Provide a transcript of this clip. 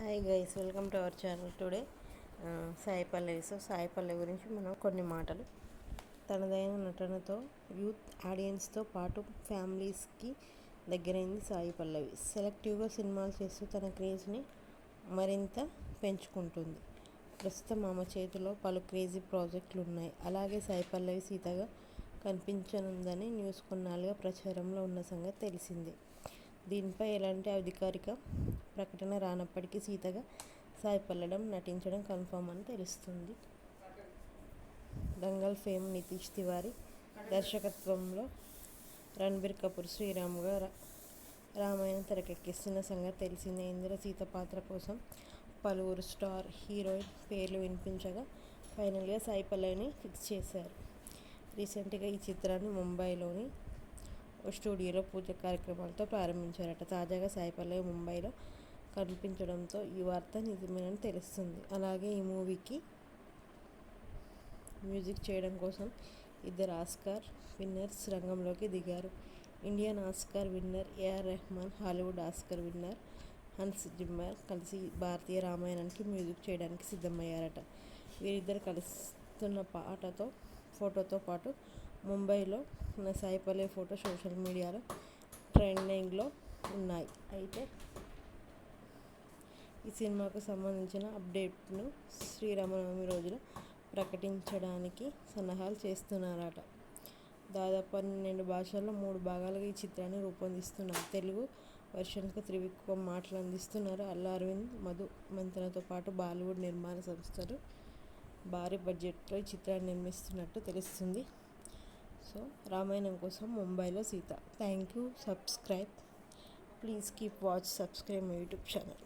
Hi guys welcome to our channel today Sai Pallavi so Sai Pallavi గురించి మనం కొన్ని మాటలు. తనదైన నటనతో యూత్ ఆడియన్స్తో పాటు ఫ్యామిలీస్కి దగ్గరైంది సాయి పల్లవి సెలెక్టివ్గా సినిమాలు చేస్తూ తన క్రేజ్ని మరింత పెంచుకుంటుంది. ప్రస్తుతం ఆమె చేతిలో పలు క్రేజీ ప్రాజెక్టులు ఉన్నాయి అలాగే సాయి పల్లవి సీతగా కనిపించనుందని న్యూస్ కొన్నాళ్ళుగా ప్రచారంలో ఉన్న సంగతి తెలిసిందే. దీనిపై ఎలాంటి అధికారిక ప్రకటన రానప్పటికీ సీతగా సాయి పల్లడం నటించడం కన్ఫర్మ్ అని తెలుస్తుంది. దంగల్ ఫేమ్ నితీష్ తివారీ దర్శకత్వంలో రణబీర్ కపూర్ శ్రీరాముగా రామాయణం తెరకెక్కిస్తున్న సంగతి తెలిసిందే. ఇందులో సీత పాత్ర కోసం పలువురు స్టార్ హీరోయిన్ పేర్లు వినిపించగా ఫైనల్గా సాయి పల్లవిని ఫిక్స్ చేశారు. రీసెంట్గా ఈ చిత్రాన్ని ముంబైలోని స్టూడియోలో పూజ కార్యక్రమాలతో ప్రారంభించారట. తాజాగా సాయిపల్లవి ముంబైలో కనిపించడంతో ఈ వార్త నిజమేనని తెలుస్తుంది. అలాగే ఈ మూవీకి మ్యూజిక్ చేయడం కోసం ఇద్దరు ఆస్కార్ విన్నర్స్ రంగంలోకి దిగారు. Indian Oscar winner A R Rahman Hollywood Oscar winner Hans Zimmer కలిసి భారతీయ రామాయణానికి మ్యూజిక్ చేయడానికి సిద్ధమయ్యారట. వీరిద్దరు కలుస్తున్న పాటతో ఫోటోతో పాటు ముంబైలో ఉన్న సాయిపల్లి ఫోటో సోషల్ మీడియాలో ట్రెండింగ్లో ఉన్నాయి. అయితే ఈ సినిమాకు సంబంధించిన అప్డేట్ను శ్రీరామనవమి రోజున ప్రకటించడానికి సన్నాహాలు చేస్తున్నారట. దాదాపు పన్నెండు భాషల్లో మూడు భాగాలుగా ఈ చిత్రాన్ని రూపొందిస్తున్నారు. తెలుగు వర్షన్కు త్రివిక్రమ్ మాటలు అందిస్తున్నారు. అల్లు అరవింద్ మధు మంతనతో పాటు బాలీవుడ్ నిర్మాణ సంస్థలు భారీ బడ్జెట్లో ఈ చిత్రాన్ని నిర్మిస్తున్నట్టు తెలుస్తుంది. సో రామాయణం కోసం ముంబైలో Sita. Thank you subscribe please keep watch subscribe my YouTube channel